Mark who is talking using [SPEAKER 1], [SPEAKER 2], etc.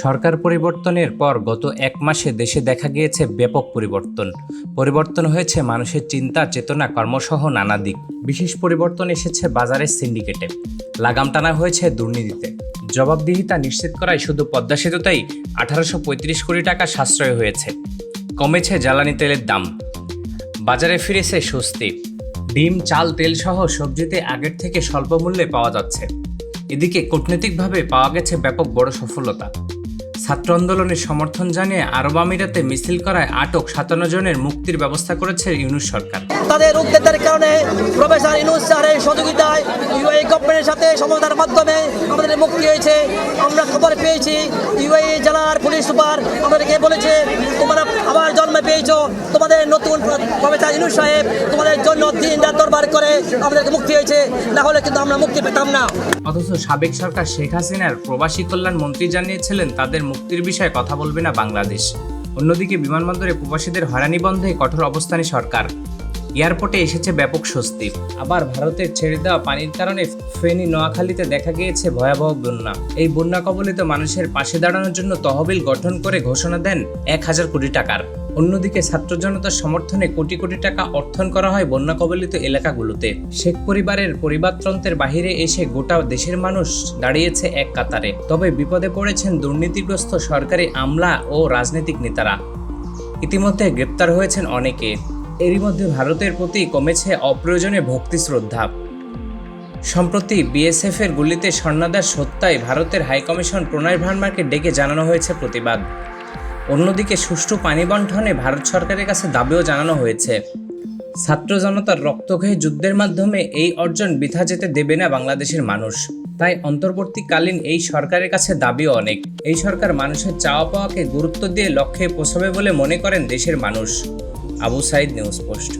[SPEAKER 1] সরকার পরিবর্তনের পর গত এক মাসে দেশে দেখা গিয়েছে ব্যাপক পরিবর্তন। পরিবর্তন হয়েছে মানুষের চিন্তা, চেতনা, কর্মসহ নানা দিক। বিশেষ পরিবর্তন এসেছে বাজারের সিন্ডিকেটে। লাগাম টানা হয়েছে দুর্নীতিতে। জবাবদিহিতা নিশ্চিত করায় শুধু পদ্মা সেতুতেই আঠারোশো পঁয়ত্রিশ কোটি টাকা সাশ্রয় হয়েছে। কমেছে জ্বালানি তেলের দাম। বাজারে ফিরেছে স্বস্তি। ডিম, চাল, তেল সহ সবজিতে আগের থেকে স্বল্প মূল্যে পাওয়া যাচ্ছে। এদিকে কূটনৈতিকভাবে পাওয়া গেছে ব্যাপক বড় সফলতা। ছাত্র আন্দোলনের সমর্থন জানিয়ে আরব আমিরাতে মিছিল করায় আটক সাতান্ন জনের মুক্তির ব্যবস্থা করেছে ইউনুস সরকার।
[SPEAKER 2] তাদের উদ্যোগের কারণে প্রফেসর ইউনুস স্যারের সহযোগিতায় ইউএই গভর্নমেন্টের সাথে সমঝোতার মাধ্যমে আমাদের মুক্তি হয়েছে। আমরা খবর পেয়েছি ইউএই জেলার পুলিশ সুপার আমাদেরকে বলেছে তোমরা আবার জন্ম পেয়েছ তোমাদের নতুন প্রফেসর ইনু সাহেব, তোমাদের জন্য দিন রাত দরবার করে আমাদেরকে মুক্তি হয়েছে। না হলে কিন্তু আমরা মুক্তি পেতাম না।
[SPEAKER 1] অথচ সাবেক সরকার শেখ হাসিনার প্রবাসী কল্যাণ মন্ত্রী জানিয়েছিলেন, তাদের মুক্তির বিষয়ে কথা বলবে না বাংলাদেশ। অন্যদিকে বিমানবন্দরে প্রবাসীদের হয়রানি বন্ধে কঠোর অবস্থানে সরকার। এয়ারপোর্টে এসেছে ব্যাপক স্বস্তি। আবার ভারতের ছেড়ে দেওয়া পানির কারণে ফেনী নোয়াখালীতে দেখা গিয়েছে ভয়াবহ বন্যা। এই বন্যা কবলিত মানুষের পাশে দাঁড়ানোর জন্য তহবিল গঠন করে ঘোষণা দেন এক হাজার কোটি টাকার। অন্যদিকে ছাত্র জনতার সমর্থনে কোটি কোটি টাকা অর্থন করা হয় বন্যা কবলিত এলাকাগুলোতে। শেখ পরিবারের পরিবারতন্ত্রের বাহিরে এসে গোটা দেশের মানুষ দাঁড়িয়েছে এক কাতারে। তবে বিপদে পড়েছেন দুর্নীতিগ্রস্ত সরকারি আমলা ও রাজনৈতিক নেতারা। ইতিমধ্যে গ্রেপ্তার হয়েছেন অনেকে। এরই মধ্যে ভারতের প্রতি কমেছে অপ্রয়োজনে ভক্তি শ্রদ্ধা। সম্প্রতি বিএসএফ এর গুলিতে স্বর্ণাদাস হত্যায় ভারতের হাইকমিশন প্রণয় ভার্মাকে ডেকে জানানো হয়েছে প্রতিবাদ। অন্যদিকে সুষ্ঠু পানি বন্টনে ভারত সরকারের কাছে দাবিও জানানো হয়েছে। ছাত্র জনতার রক্তক্ষয়ী যুদ্ধের মাধ্যমে এই অর্জন বৃথা যেতে দেবে না বাংলাদেশের মানুষ। তাই অন্তর্বর্তীকালীন এই সরকারের কাছে দাবিও অনেক। এই সরকার মানুষের চাওয়া পাওয়াকে গুরুত্ব দিয়ে লক্ষ্যে পৌঁছাবে বলে মনে করেন দেশের মানুষ। Abu Saeed news post